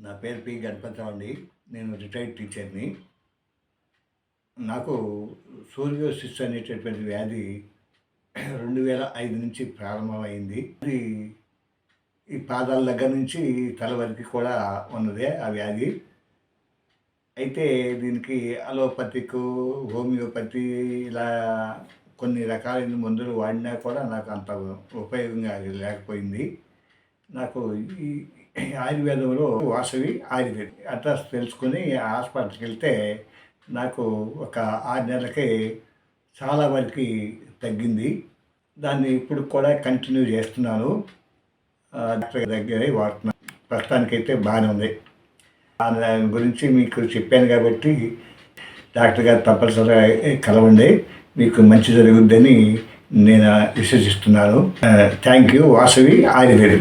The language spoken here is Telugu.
నా పేరు పి. గణపతిరావు అండి. నేను రిటైర్డ్ టీచర్ని. నాకు సూర్యోసిస్ అనేటటువంటి వ్యాధి రెండు వేల ఐదు నుంచి ప్రారంభమైంది. ఇది ఈ పాదాల దగ్గర నుంచి తల వరకు కూడా ఉన్నదే ఆ వ్యాధి. అయితే దీనికి అలోపతిక్ హోమియోపతి ఇలా కొన్ని రకాలైన మందులు వాడినా కూడా నాకు అంత ఉపయోగంగా లేకపోయింది. నాకు ఈ ఆయుర్వేదంలో వాసవి ఆయుర్వేదం. అడ్రస్ తెలుసుకొని హాస్పిటల్కి వెళ్తే నాకు ఒక ఆరు నెలలకి చాలా వరకు తగ్గింది. దాన్ని ఇప్పుడు కూడా కంటిన్యూ చేస్తున్నాను. డాక్టర్ దగ్గరే వాడుతున్నాను ప్రస్తుతానికైతే బాగానే ఉంది. దాని గురించి మీకు చెప్పాను కాబట్టి డాక్టర్ గారు తప్పనిసరిగా కలవండి. మీకు మంచి జరుగుద్దని నేను విశ్వసిస్తున్నాను. Thank you. వాసవి ఆయుర్వేదం.